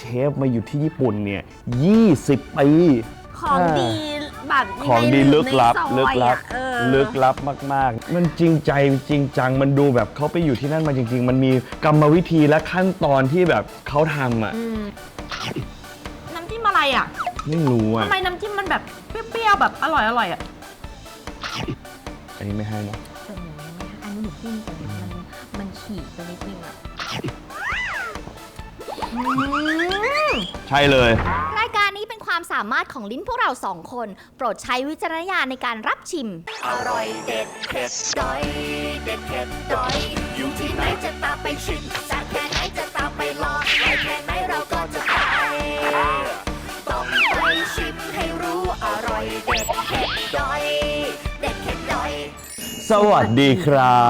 เชฟมาอยู่ที่ญี่ปุ่นเนี่ย 20 ปี ของดีแบบของดีลึกลับในซอยลึกลับอะเออลึกลับมาก ๆ มันจริงใจจริงจัง มันดูแบบเขาไปอยู่ที่นั่นมาจริง ๆ มันมีกรรมวิธีและขั้นตอนที่แบบเขาทำอะอืมน้ำจิ้มอะไรอะ ไม่รู้อะทำไมน้ำจิ้มมันแบบเปรี้ยวๆแบบอร่อยอร่อยๆอะ อันนี้ไม่ให้นะแต่หนูอันนี้หนูพูดตรงมันมันขี่ไปนิดนึงอะอืม ใช่เลย รายการนี้เป็นความสามารถของลิ้นพวกเราสองคน โปรดใช้วิจารณญาณในการรับชิม อร่อยเด็ดเผ็ดดอย เด็ดเผ็ดดอย อยู่ที่ไหนจะตามไปชิมจากแค่ไหนจะตามไปลองไปแค่ไหนเราก็จะไปต้องไปชิมให้รู้อร่อยเด็ดเผ็ดดอย สวัสดีครั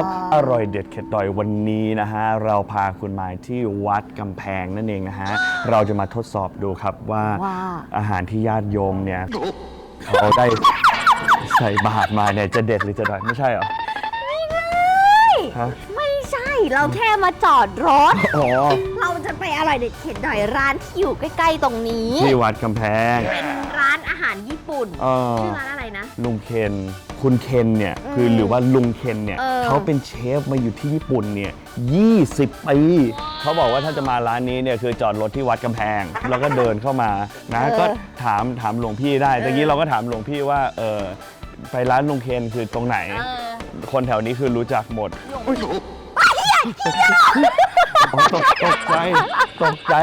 บ อร่อยเด็ดเข็ดดอยวันนี้นะฮะ เราพาคุณมาที่วัดกำแพงนั่นเองนะฮะ เราจะมาทดสอบดูครับว่าว่าอาหารที่ญาติโยมเนี่ย เขาได้ใส่บาตรมาเนี่ยจะเด็ดหรือจะดอยไม่ใช่เหรอ ฮะ ไม่ใช่ เราแค่มาจอดรถ อ๋อเราจะไปอร่อยเด็ดเข็ดดอยร้านที่อยู่ใกล้ ๆ ตรงนี้ ที่วัดกำแพงเป็นร้านอาหารญี่ปุ่น เออชื่อร้านอะไรนะ ลุงเคน คุณเคนเนี่ยคือหรือว่าลุงเคนเนี่ยเออ เขาเป็นเชฟมาอยู่ที่ญี่ปุ่นเนี่ย20ปีเขาบอกว่าถ้าจะมาร้านนี้เนี่ยคือจอดรถที่วัดกำแพง แล้วก็เดินเข้ามานะก็ถามถามหลวงพี่ได้ตะกี้เราก็ถามหลวงพี่ว่าเออไปร้านลุงเคนคือตรงไหน เออคนแถวนี้คือรู้จักหมดอ๋อตกตกใจ ตกใจ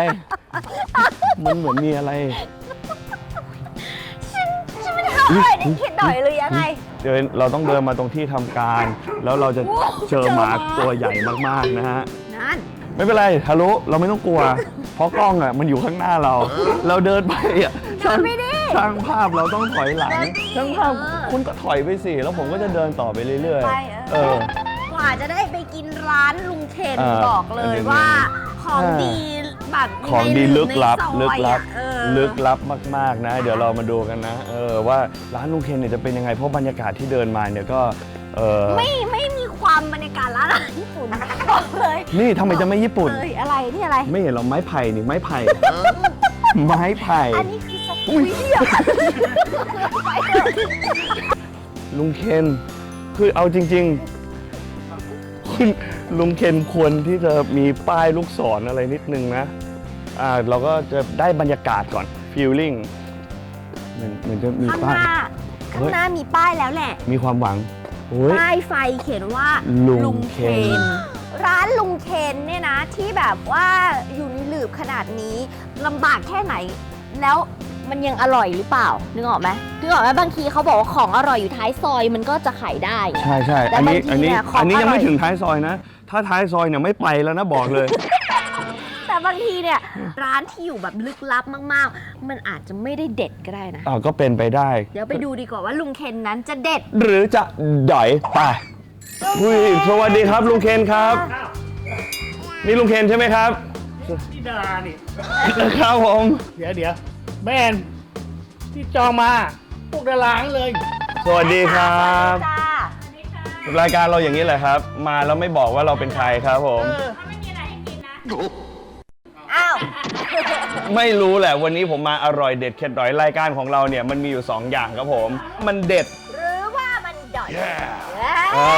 มันเหมือนมีอะไร ฉันไม่ได้อร่อยเด็ดเข็ดดอยเลยยังไง เดินเราต้องเดินมาตรงที่ทำการ แล้วเราจะเจอหมาตัวใหญ่มากๆนะฮะ นั่น ไม่เป็นไรทะลุเราไม่ต้องกลัว เพราะกล้องอะมันอยู่ข้างหน้าเรา เราเดินไปอะช่างช่างภาพเราต้องถอยหลัง ช่างภาพคุณก็ถอยไปสิ แล้วผมก็จะเดินต่อไปเรื่อยไปๆ เอเออ อ กว่าจะได้ไปกินร้านลุงเคนอ่าบอกเลยเป็นยังไงว่าของอ่าดี แบบของดีลึกลับในซอยลึกลับอะเออ ลึกลับมากๆนะ เดี๋ยวเรามาดูกันนะเออว่าร้านลุงเคนเนี่ยจะเป็นยังไงเพราะบรรยากาศที่เดินมาเนี่ยก็เออไม่ไม่มีความบรรยากาศร้านอาหารญี่ปุ่นบอกเลยนี่ทำไมจะไม่ญี่ปุ่น เอ้ยอะไรนี่อะไร ไม่เห็นเราไม้ไผ่นี่ไม้ไผ่ ไม้ไผ่ อันนี้คือสกุยเดียวไปเถอะลุงเคนคือเอาจริงๆคุณลุงเคนควรที่จะมีป้ายลูกศรอะไรนิดนึงนะอ่า เราก็จะได้บรรยากาศก่อนฟีลลิ่งเหมือนเหมือนจะมีข้างป้าหย น้าข้างหน้ามีป้ายแล้วแหละ มีความหวังโอ้ย ป้ายไฟเขียนว่าลุงเคน ร้านลุงเคนเนี่ยนะที่แบบว่าอยู่ในหลืบขนาดนี้ลำบากแค่ไหน แล้วมันยังอร่อยหรือเปล่า นึกออกไหมนึกออกไหมบางทีเขาบอกว่าของอร่อยอยู่ท้ายซอยมันก็จะขายได้ ใช่ใช่แต่อันนี้บางทีอันนี้เนี่ยของอันนี้ยังอร่ไม่อย ถึงท้ายซอยนะ ถ้าท้ายซอยเนี่ยไม่ไปแล้วนะบอกเลยแต่ บางทีเนี่ยร้านที่อยู่แบบลึกลับมากๆ มันอาจจะไม่ได้เด็ดก็ได้นะ อ่าก็เป็นไปได้ เดี๋ยวไปดูดีกว่าว่าลุงเคนนั้นจะเด็ดหรือจะดอยไปอุ้ยสวัสดีครับลุงเคนครับ นี่ลุงเคนใช่ไหมครับที่ดารานี่ ครับผมเดี๋ยวเดี๋ยวแม่นที่จองมาพวกดาราทั้งเลย สวัสดีครับ จ้ารายการเราอย่างนี้แหละครับ มาแล้วไม่บอกว่าเราเป็นใครครับผมอ้าว ไม่รู้แหละวันนี้ผมมาอร่อยเด็ดเข็ดดอยรายการของเราเนี่ยมันมีอยู่ 2 อย่างครับผม มันเด็ดหรือว่ามันด่อยอ่า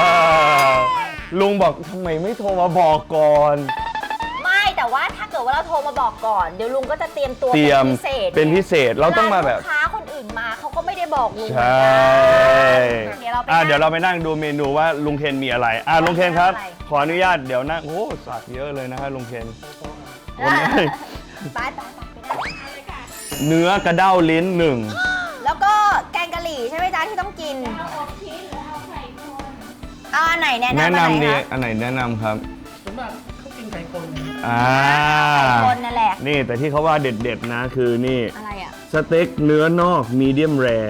ลุงบอกทำไมไม่โทรมาบอกก่อน ไม่แต่ว่าถ้าเกิดว่าเราโทรมาบอกก่อน เดี๋ยวลุงก็จะเตรียมตัวเตรียมเป็นพิเศษเป็นพิเศษเราต้องมาแบบ ลูกค้าคนอื่นมาเขาก็ไม่ได้บอกลุงใช่เดี๋ยวเราไปอะนั่งเดี๋ยวเราไปนั่งดูเมนูว่าลุงเคนมีอะไร อะลุงเคนครับอะไรขออนุญาตเดี๋ยวนั่งโอ้สักเยอะเลยนะฮะลุงเคน ไปไปไปไปนั่งเนื้อกระเด้าลิ้นหนึ่งแล้วก็แกงกะหรี่ใช่ไหมจ๊ะที่ต้องกิน เอาอันไหนแนะนำแนะอันไหนนำดีคะอันไหนแนะนำครับสมมติเขากินไก่คนอ่าไก่คนนั่นแหละ นี่แต่ที่เขาว่าเด็ดๆนะคือนี่ อะไรอะสเต็กเนื้อนอกมีเดียมแรอ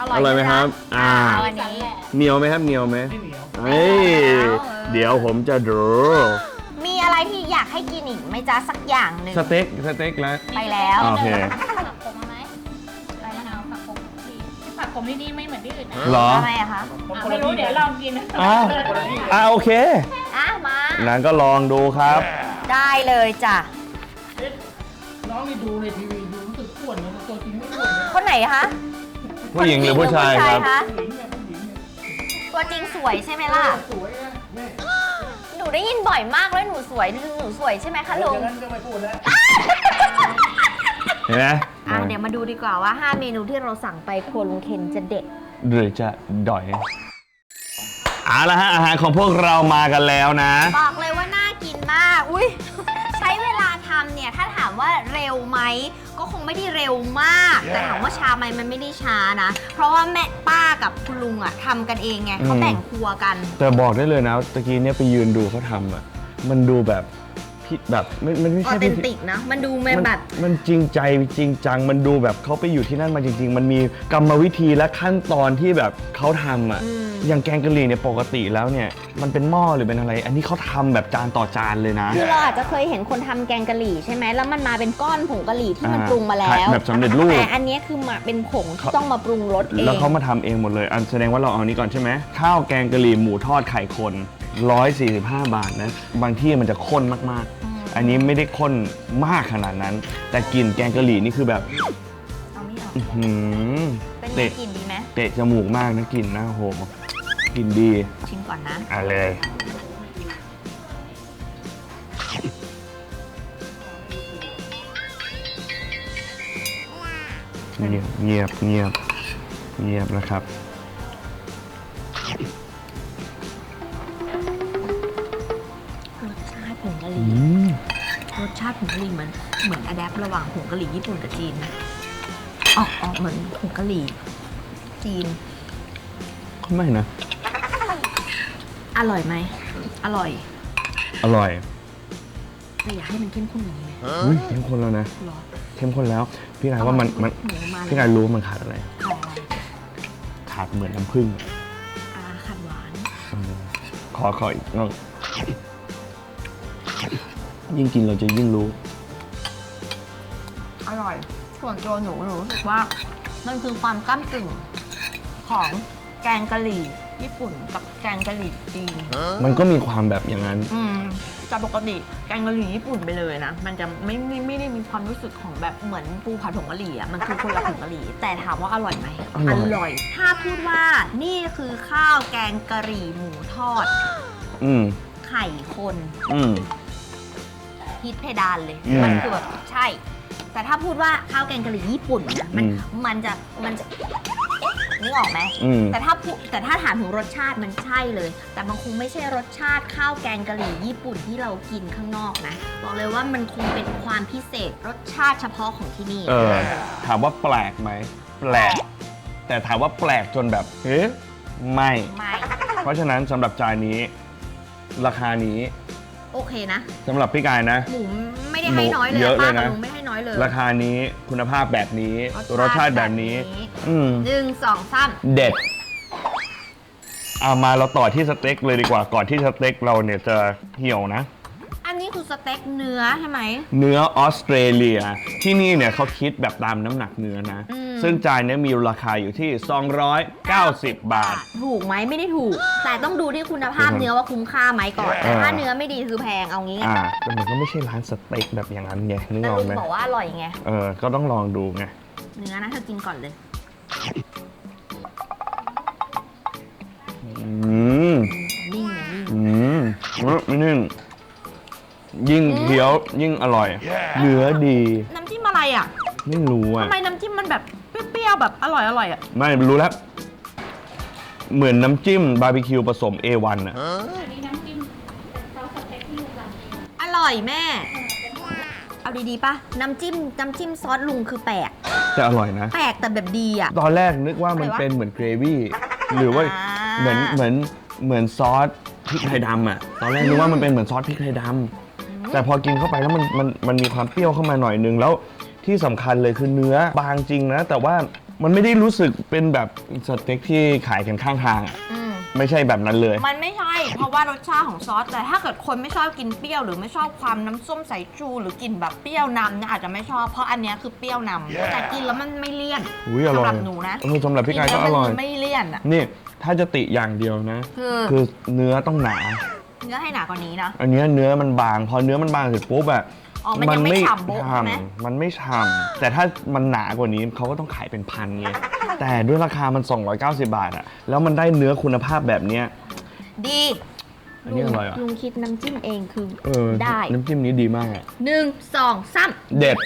อร่อยไหมครับ อ่า เอาอันนี้ เหนียวไหมครับเหนียวไหมไม่เหนียว เอ้ย เดี๋ยวผมจะดู ให้กินอีกไหมจ๊ะสักอย่างหนึ่งสเต็กสเต็กแล้ว ไปแล้วโอเค ผักผมเอาไหมอะไรนะเอาผักผมดีผักผมที่นี่ไม่เหมือนที่อื่นนะเหรอทำไมอะคะคนคอะนไม่ละรู้ที่เดี๋ยวลองกินนะอ้าวอ่าโอเคอะมานั้นก็ลองดูครับจได้เลยจ้ะเอ๊ะน้องนี่ดูในทีวีดูรู้สึกอ้วนเลยตัวจริงไม่อ้วนเลยคนไหนคะผู้หญิงหรือผู้ชายครับคะผู้หญิงเนี่ยผู้หญิงเนี่ยตัวจริงสวยใช่ไหมล่ะ สวยนะแม่ห นูได้ยินบ่อยมากเลยหนูสวยหนูสวยใช่ไหมคะลุองย่างนั้นก็ไม่พูดแล้ว เห็นไหมอะเดี๋ยวมาดูดีกว่าว่า 5 เมนูที่เราสั่งไปครัวลุงเคนจะเด็ด หรือจะด่อยเอาละฮะอาหารของพวกเรามากันแล้วนะ บอกเลยว่าน่ากินมาก อุ้ย ใช้เวลาทำเนี่ย ถ้าถามว่าเร็วไหมก็คง ไม่ได้เร็วมาก แต่ถามว่าช้าไหมมันไม่ได้ช้านะ เพราะว่าแม่ป้ากับคุณลุงอะทำกันเองไงเขาอืมแบ่งครัวกัน แต่บอกได้เลยนะตะกี้เนี่ยไปยืนดูเขาทำอะมันดูแบบ พิแบบมันมันไม่ออใช่เทพินธี ติกนะมันดูมันมันแบบ มันจริงใจจริงจังมันดูแบบเขาไปอยู่ที่นั่นมาจริง ๆ มันมีกรรมวิธีและขั้นตอนที่แบบเขาทำอะอืม อย่างแกงกะหรี่เนี่ยปกติแล้วเนี่ยมันเป็นหม้อหรือเป็นอะไร อันนี้เขาทำแบบจานต่อจานเลยนะคือเราอาจจะเคยเห็นคนทำแกงกะหรี่ใช่ไหมแล้วมันมาเป็นก้อนผงกะหรี่ที่มันอ่าปรุงมาแล้วแบบสำเร็จรูป แต่อันเนี้ยคือมาเป็นผงที่เขาต้องมาปรุงรสเอง แล้วเขามาทำเองหมดเลย อันแสดงว่าเราเอานี้ก่อนใช่ไหมข้าวแกงกะหรี่หมูทอดไข่คน 145 บาทนะ บางที่มันจะข้นมากๆ อันนี้ไม่ได้ข้นมากขนาดนั้น แต่กลิ่นแกงกะหรี่นี่คือแบบเอาไม่ออกอื้อหือเป็นไงเตะกลิ่นดีไหมเตะจมูกมากนะกลิ่นนะโอ้โหกลิ่นดี ชิมก่อนนะ อะเลย เงียบเงียบเงียบเงียบนะครับ ติผงกะหรี่เหมือนเหมือนอะแดประหว่างผงกะหรี่ญี่ปุ่นกับจีนนะออกออกเหมือนผงกะหรี่จีนไม่นะ อร่อยไหม อร่อย อร่อยแต่อยากให้มันเข้มข้นกว่านี้ไหมอุ้ยเข้มข้นแล้วนะ หรอเข้มข้นแล้ว พี่กายว่ามันมันหมูมาพี่กายรู้ว่ามันขาดอะไร ขาดอะไรขาดเหมือนน้ำผึ้งอ่าขาดหวานอืมขอขออีกน้อง ยิ่งกินเราจะยิ่งรู้ อร่อย ส่วนตัวหนูหนูรู้สึกว่ามันคือความก้ามกึ่งของแกงกะหรี่ญี่ปุ่นกับแกงกะหรี่จีน มันก็มีความแบบอย่างนั้น อืมแต่ปกติแกงกะหรี่ญี่ปุ่นไปเลยนะ มันจะไม่ไม่ไม่ได้มีความรู้สึกของแบบเหมือนปูผัดผงกะหรี่อะมันคือคนละผงกะหรี่แต่ถามว่าอร่อยไหมอร่อยถ้าพูดว่านี่คือข้าวแกงกะหรี่หมูทอด อืมไข่คน อืม ฮิตเพดานเลย อืม มันคือแบบใช่ แต่ถ้าพูดว่าข้าวแกงกะหรี่ญี่ปุ่นนะมันอืมมันจะมันจะเอ๊ะนึกออกไหม อืม แต่ถ้าพูแต่ถ้าถามถึงรสชาติมันใช่เลย แต่มันคงไม่ใช่รสชาติข้าวแกงกะหรี่ญี่ปุ่นที่เรากินข้างนอกนะ บอกเลยว่ามันคงเป็นความพิเศษรสชาติเฉพาะของที่นี่ เออ ถามว่าแปลกไหม แปลก แต่ถามว่าแปลกจนแบบเอ๊ะไม่ ไม่ เพราะฉะนั้นสำหรับจานนี้ ราคานี้ โอเคนะสำหรับพี่กายนะ หมูไม่ได้ให้น้อยเลยเยอะป้าเลยกับนะลุงไม่ให้น้อยเลยราคานี้คุณภาพแบบนี้ รสชาติแบบนี้ อืม หนึ่งสองสามเด็ดเอามาเราต่อที่สเต็กเลยดีกว่าก่อนที่สเต็กเราเนี่ยจะเหี่ยวนะ อันนี้คือสเต็กเนื้อใช่ไหม เนื้อออสเตรเลีย ที่นี่เนี่ยเขาคิดแบบตามน้ำหนักเนื้อนะ อืม ซึ่งจานเนี้ยมีราคาอยู่ที่ 290 บาท ถูกไหมไม่ได้ถูก แต่ต้องดูที่คุณภาพอือฮึเนื้อว่าคุ้มค่าไหมก่อน แต่เออถ้าเนื้อไม่ดีคือแพงเอางี้ไงอ่าแต่มันก็ไม่ใช่ร้านสเต็กแบบอย่างนั้นไงนึกแต่ออลุกงไหมบอกว่าอร่อยไง เออ ก็ต้องลองดูไง เนื้อนะเธอกินก่อนเลย อืม นิ่งเลยนิ่งอืมไม่นึ่งยิ่งเคี้ยวยิ่งอร่อย เนื้อดี น้ำจิ้มอะไรอะ ไม่รู้อะ ทำไมน้ำจิ้มมันแบบเปรี้ย วๆแบบอร่อยอร่อยอะ ไม่รู้แล้ว เหมือนน้ำจิ้มบาร์บีคิวผสม A1 อะอันนี้น้ำจิ้มเป็นซอสสเต็กที่ลุงทำอร่อยแม่ เอาดีๆป่ะ น้ำจิ้มน้ำจิ้มซอสลุงคือแปลก แต่อร่อยนะ แปลกแต่แบบดีอะ ตอนแรกนึกว่ามันอะไรวะเป็นเหมือนเกรวี่หรือว่าอ่า เหมือนเหมือนเหมือนซอสพริกไทยดำอะ ตอนแรกนึกว่ามันเป็นเหมือนซอสพริกไทยดำแต่พอกินเข้าไปแล้วมันมันมันมีความเปรี้ยวเข้ามาหน่อยนึงแล้วที่สำคัญเลยคือเนื้อบางจริงนะ แต่ว่า มันไม่ได้รู้สึกเป็นแบบสเต็กที่ขายกันข้างทางอะอืม ไม่ใช่แบบนั้นเลย มันไม่ใช่ เพราะว่ารสชาติของซอส แต่ถ้าเกิดคนไม่ชอบกินเปรี้ยว หรือไม่ชอบความน้ำส้มสายชูหรือกลิ่นแบบเปรี้ยวนำเนี่ยอาจจะไม่ชอบเพราะอันเนี้ยคือเปรี้ยวนำแต่กินแล้วมันไม่เลี่ยนอุ้ยอร่อยสำหรับหนูนะเออสำหรับพี่กายก็อร่อย นแล้วมันไม่เลี่ยนอะ นี่ถ้าจะติอย่างเดียวนะ คือคือเนื้อต้องหนา เนื้อให้หนากว่านี้นะ อันเนี้ยเนื้อมันบาง พอเนื้อมันบางเสร็จปุ๊บอะ อ๋อมันยังไม่ฉ่ำโบ๊ะใช่ไหมฉ่ำมันไม่ฉ่ำแต่ถ้ามันหนากว่านี้เขาก็ต้องขายเป็นพันไงแต่ด้วยราคามัน 290 บาทอะแล้วมันได้เนื้อคุณภาพแบบเนี้ย ดีอันนี้อร่อยอะลุงคิดน้ำจิ้มเองคือเออได้น้ำจิ้มนี้ดีมากอะหนึ่งสองสาม เด็ด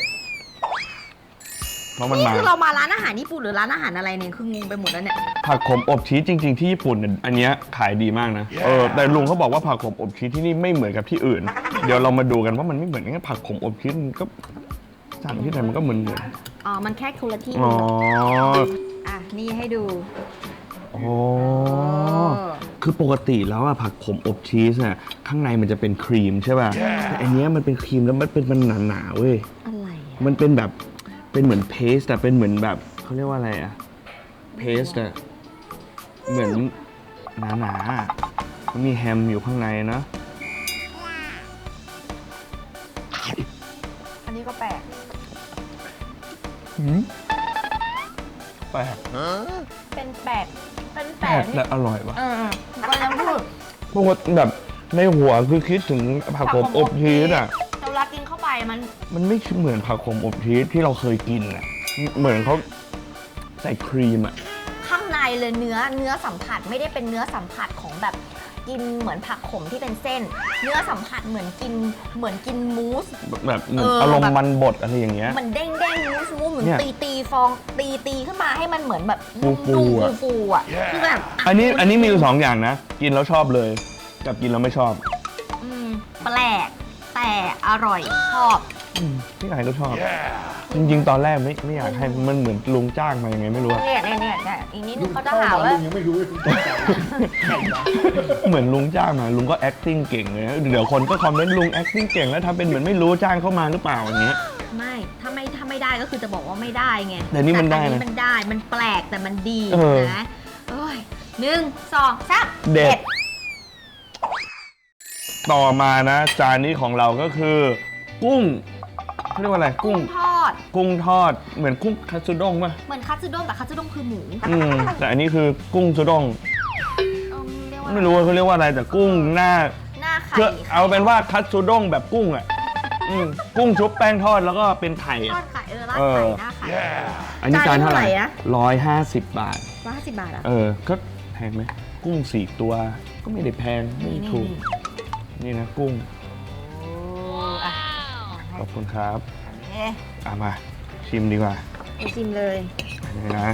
เพราะมันนี่มาคือเรามาร้านอาหารญี่ปุ่นหรือร้านอาหารอะไรเนี่ยคืองงไปหมดแล้วเนี่ย ผักขมอบชีสจริง ๆ ที่ญี่ปุ่นเนี่ยอันเนี้ยขายดีมากนะเออแต่ลุงเขาบอกว่าผักขมอบชีสที่นี่ไม่เหมือนกับที่อื่น เดี๋ยวเรามาดูกันว่ามันไม่เหมือนกันผักขมอบชีสมันก็สั่งที่ไหนมันก็เหมือนเหมือนอ๋อ มันแค่คนละที่อ๋ออะ นี่ให้ดูอ๋อคือปกติแล้วอะผักขมอบชีสอะข้างในมันจะเป็นครีมใช่ป่ะแต่อันเนี้ยมันเป็นครีมแล้วมันเป็นมันหนาๆเว้ย อะไรอะมันเป็นแบบ เป็นเหมือนเพสแต่เป็นเหมือนแบบเขาเรียกว่าอะไรอะเพสอะเหมือนหนาๆอะมันมีแฮมอยู่ข้างในนะ อันนี้ก็แปลกหืมแปลกเป็นแปลกเป็นแปแปลลกกแต่อร่อยว่ะเออก็ยังพูด ปกติแบบในหัวคือคิดถึงผักขมอบชีสอะ มันมันไม่เหมือนผักขมอบชีสที่เราเคยกินอะเหมือนเขาใส่ครีมอะข้างในเลยเนื้อเนื้อสัมผัสไม่ได้เป็นเนื้อสัมผัสของแบบกินเหมือนผักขมที่เป็นเส้น เนื้อสัมผัสเหมือนกินเหมือนกินมูส แบบเหมือนเออออารมณ์มันบดอะไรอย่างเงี้ย มันเด้งเด้งมูสมูสเหมือนเนี่ยตีตีฟองตีตีขึ้นมาให้มันเหมือนแบบฟูๆนุ่มอะๆฟูๆอะคือแบบะอันนี้อันนี้มีอยู่สองอย่างนะ กินแล้วชอบเลย กับกินแล้วไม่ชอบ อืมแปลก แต่อร่อยชอบอืมพี่ไอ้ก็ชอบ จริงๆ ตอนแรกไม่ไม่อยากให้มันเหมือนลุงจ้างมายังไงไม่รู้อะ เนี่ยเนี่ยเนี่ยเนี่ยอีกนิดนึงเขาจะหาว่ายังไม่รู้เลยคุณตกใจเหมือนลุงจ้างมาลุงก็ acting เก่งเลยนะเดี๋ยวคนก็คอมเมนต์ลุง acting เก่งแล้วทำเป็นเหมือนไม่รู้จ้างเข้ามาหรือเปล่าอย่างเงี้ย ไม่ถ้าไม่ถ้าไม่ได้ก็คือจะบอกว่าไม่ได้ไงแต่นี่มันได้นะอัมันได้มันแปลกแต่มันดีเออนะเอ้ยหนึ่งสองสามเด็ด ต่อมานะ จานนี้ของเราก็คือ กุ้งเขาเรียกว่าอะไรกุ้กุ้งงทอด กุ้งทอดเหมือนกุ้งคัตสึด้งป่ะเหมือนคัตสึด้งแต่คัตสึด้งคือหมูอืมแต่อันนี้คือกุ้งสึด้งเอิ่มเรียกว่าไม่รู้ว่าเขาเรียกว่าอะไรแต่กุ้งหน้าหน้าไข่คือเอาเป็นว่าคัตสึด้งแบบกุ้งอะอืมกุ้งชุบแป้งทอดแล้วก็เป็นไข่ทออะ ดไข่เออราดเอไข่อหน้าไข่ อันนี้จานเท่าไหร่จานเท่าไหร่อะ ร้อยห้าสิบบาท ร้อยห้าสิบบาทอะ เออก็แพงไหมกุ้งสี่ตัวก็ไม่ได้แพงไม่นี่ได้นี่ถูก นี่ นะกุ้งโอ้อะขอบคุณครับเอ๊ะเอามาชิมดีกว่าไปชิมเลยนี่นะ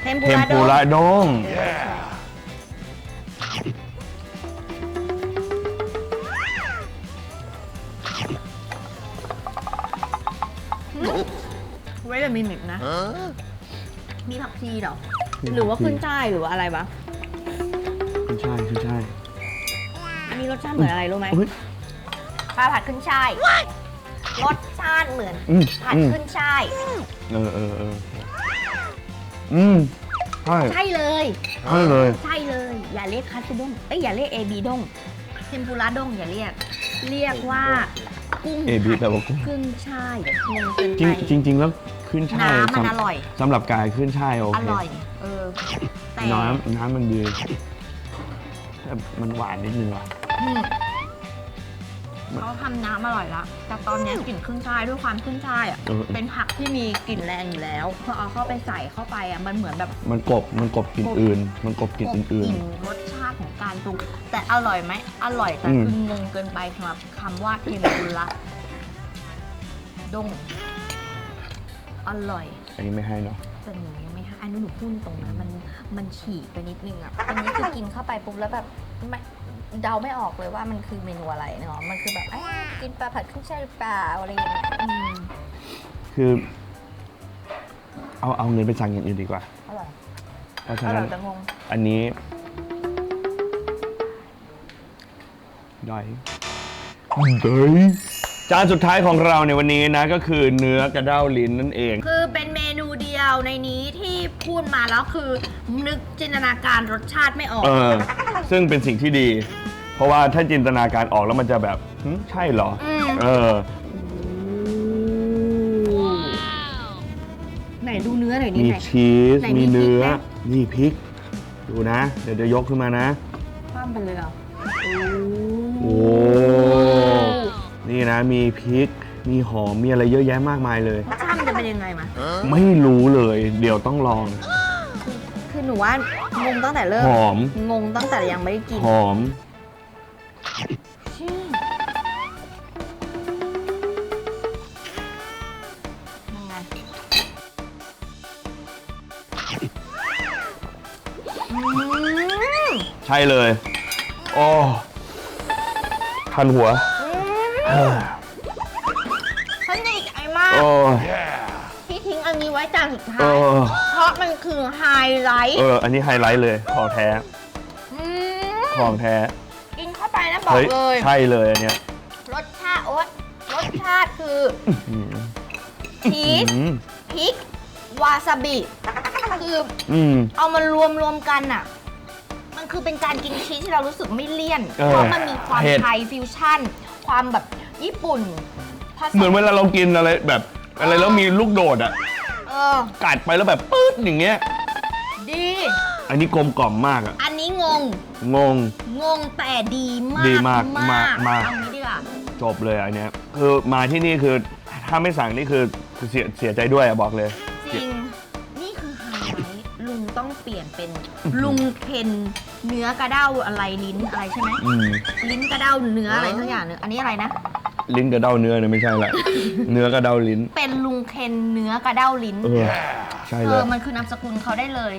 เทมปุเทมระปุระดงเว้ยแต่มีมิกนะ มีผักชีเหรอ หรือว่าขึ้นช่ายหรือว่าอะไรวะ สชาติเหมือนอะไรรู้ไหมอุ๊ยปลาผัดขึ้นช่ายรสชาติเหมือนอืมผัดอืม ขึ้นช่ายเออเออเอออืมใช่ใช่เลย ใช่เลย ใช่เลย อย่าเรียกคัตสึด้งเอ้ยอย่าเรียกเอบีด้งเทมปุระด้งอย่าเรียก เรียกว่า กุ้งเอบีผัดแปลว่ากุ้งขึ้นช่ายงงเกินจริงไปจริงจริง ๆ แล้วขึ้นช่ายน้ำมันสำอร่อย สำหรับกายขึ้นช่ายโออเคร่อยเออแต่น้ำน้ำมันดีแต่มันหวานนิดนึงว่ะ อืมเขาทำน้ำอร่อยละ แต่ตอนเนี้ยกลิ่นขึ้นช่ายด้วยความขึ้นช่ายอะ เออ เป็นผักที่มีกลิ่นแรงอยู่แล้ว พอเอาเข้าไปใส่เข้าไปอะ มันเหมือนแบบ มันกบมันกบกลิ่นอื่นมันกบกลิ่นกบอื่นลิ่นรสชาติของการปรุง แต่อร่อยไหม อร่อยแต่อืม คืองงเกินไปสำหรับคำว่าเทมปุระดง อร่อยๆอันนี้ไม่ให้เนาะ แต่หนูยังไม่ให้อันนี้หนูพูดตรงนะมันมันฉีกไปนิดนึงอะอันนี้คือกินเข้าไปปุ๊บแล้วแบบไม่ เดาไม่ออกเลยว่ามันคือเมนูอะไรเนาะมันคือแบบเอ้ยกินปลาผัดขึ้นช่ายหรือเปล่าอะไรอย่างเงี้ยอืมคือ เอาเอาเงินไปสั่งอย่างอื่นดีกว่า อร่อยเพราะอฉะร่นั้อนยแต่งงอันนี้ได้ได้จานสุดท้ายของเราในวันนี้นะ ก็คือเนื้อกระเด้าลิ้นนั่นเอง คือ ในนี้ที่พูดมาแล้วคือ นึกจินตนาการรสชาติไม่ออก เออซึ่งเป็นสิ่งที่ดี เพราะว่าถ้าจินตนาการออกแล้วมันจะแบบหึใช่เหรออืมเออ ไหนดูเนื้อหน่อยดิมีไหน ชีส ไหนมีมีเนื้อ พริกไหม นี่พริก ดูนะ เดี๋ยวจะยกขึ้นมานะำไปเลยอะโอ้ นี่นะ มีพริก มีหอม มีอะไรเยอะแยะมากมายเลยรสชาติ มันจะเป็นยังไงมาไม่รู้เลย เดี๋ยวต้องลอง คือหนูว่างงตั้งแต่เริ่มหอม งงตั้งแต่ยังไม่ได้กินหอม ยังไงอืม ใช่เลยโอ้ทันหัวสนิทไอ้มาก โอ้ที่ทิ้งอันนี้ไว้ จานสุดท้าเอย อเพราะมันคือไฮไลท์เออ อันนี้ไฮไลท์เลยของแท้มของแท้กินเข้าไปนะบอกเฮ้ยเลย ใช่เลยอันเนี้ยรสชาติโอ๊ตรสชาติคืออืมชีสอืมพริก วาซาบิ คืออืม เอามารวมรวมกันอะ มันคือเป็นการกินชีสที่เรารู้สึกไม่เลี่ยน เออเพราะมันมีความเผ็ด ไทยฟิวชั่น ความแบบญี่ปุ่นผสเหมือนเวลาเรากินอะไรแบบ อะไรแล้วมีลูกโดดอะเออ กัดไปแล้วแบบปื๊ดอย่างเงี้ย ดี อันนี้กลมกล่อมมากอะอันนี้งง งง งงแต่ดีมากดีมากมากมาก เอางี้ดีกว่าจบเลยอันเนี้ยคือมาที่นี่คือถ้าไม่สั่งนี่คือเสียเสียใจด้วยอะบอกเลย จริง นี่คือไฮไลท์ลุงต้องเปลี่ยนเป็น ลุงเคนเนื้อกระเด้าอะไรลิ้นอะไรใช่ไหม อืม ลิ้นกระเด้าเนื้ออะไรทั้งอย่างหนึงอันนี้อะไรนะ ลิ้นกระเด้าเนื้อเนี่ยไม่ใช่ละ เนื้อกระเด้าลิ้น เป็นลุงเคนเนื้อกระเด้าลิ้น เออ ใช่เอเลอยมันคือนามสกุลเขาได้เลย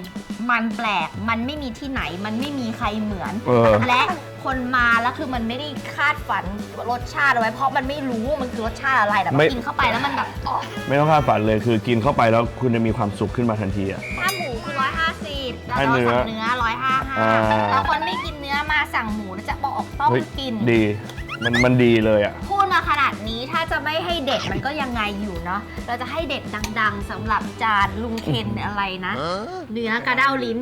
มันแปลก มันไม่มีที่ไหน มันไม่มีใครเหมือน เออ และคนมาแล้วคือมันไม่ได้คาดฝันรสชาติเอาไว้ เพราะมันไม่รู้ว่ามันคือรสชาติอะไรแต่พไม่อกินเข้าไปแล้วมันแบบอ๋อไม่ต้องคาดฝันเลยคือกินเข้าไปแล้วคุณจะมีความสุขขึ้นมาทันทีอะ ถ้าหมูคือร้อยห้าสิบแล้วให้เราเนื้อสั่งเนื้อร้อยห้าห้าอ่า แล้วคนไม่กินเนื้อมาสั่งหมูแล้วจะบอกต้องเฮ้ยกิน ดี มันมันดีเลยอะพูดมา ขนาดนี้ถ้าจะไม่ให้เด็ดมันก็ยังไงอยู่เนาะเราจะให้เด็ดดัง ๆสำหรับจานลุงเคนอะไรนะ เนื้อกระเด้าลิ้น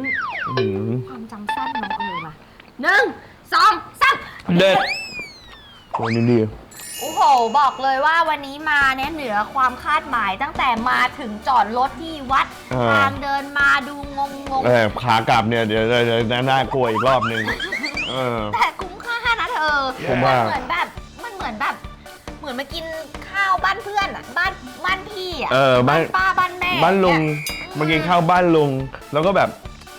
อืมความจำสั้นเนาะเออมาหนึ่งสองสามเด็ดโอ้นี่ดีโอ้โห บอกเลยว่าวันนี้มาเนี่ยเหนือความคาดหมายตั้งแต่มาถึงจอดรถที่วัดเออทางเดินมาดูงงงเออขากลับเนี่ยเดี๋ยวเดี๋ยวเดี๋ยวน่ากลัวอีกรอบนึงเออๆแต่คุ้มค่านะเธอคุ้มมัมาก เหมือนแบบมันเหมือนแบบ เหมือนมากินข้าวบ้านเพื่อนอะบ้านบ้านพี่อะเออบ้านป้าบ้านแม่บ้านลุงเนี่ยมากินข้าวบ้านลุง แล้วก็แบบ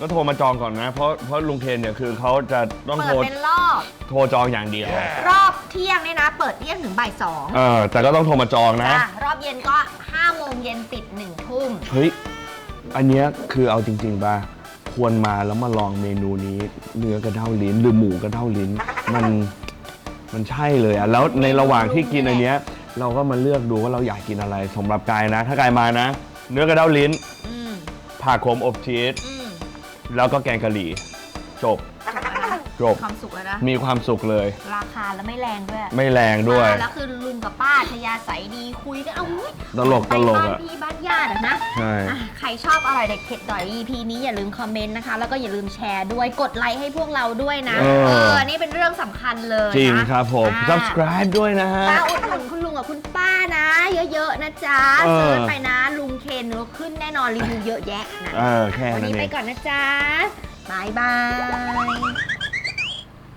ก็โทรมาจองก่อนนะ เพราะเพราะลุงเคนเนี่ยคือเขาจะต้องเปิโทดรเป็นรอบ โทรจองอย่างเดียว รอบเที่ยงเนี่ยนะ เปิดเที่ยงถึงบ่ายสองเออแต่ก็ต้องโทรมาจองนะจ้ะรอบเย็นก็5โมงเย็นปิด1ทุ่ม เฮ้ย อันเนี้ยคือเอาจริง ๆ ป่ะ ควรมาแล้วมาลองเมนูนี้ เนื้อกระเด้าลิ้นหรือหมูกระเด้าลิ้น มัน มันใช่เลยอะแล้วในระหว่างที่กินอันเนี้ย เราก็มาเลือกดูว่าเราอยากกินอะไรสำหรับกายนะ ถ้ากายมานะ เนื้อกระเด้าลิ้นอืมผักโขมอบชีสอืม แล้วก็แกงกะหรี่จบ จบ ความสุขแล้วนะ มีความสุขเลย ราคาแล้วไม่แรงด้วยไม่แรงด้วย มาแล้วคือลุงกับป้าทยาใสยดีคุยกันเอาอุ๊ยตลกไปตลกบ้านอะ พี่บ้านญาติอะนะ ใช่ อะใครชอบอร่อยเด็ดเผ็ดดอย EP นี้อย่าลืมคอมเมนต์นะคะ แล้วก็อย่าลืมแชร์ด้วยกดไลค์ให้พวกเราด้วยนะ เอออนี่เป็นเรื่องสำคัญเลยนะจริงครับผม อ่า subscribe ด้วยนะฮะ ป้าอุดหนุนคุณลุงกับคุณป้านะ เยอะๆนะจ๊ะเออ เซิร์ชไปนะลุงเคนเนื้อขึ้นแน่นอนรีวิวเยอะแยะนะเออ แค่วันนั้นนี้เอไปง ก่อนนะจ๊ะบายบาย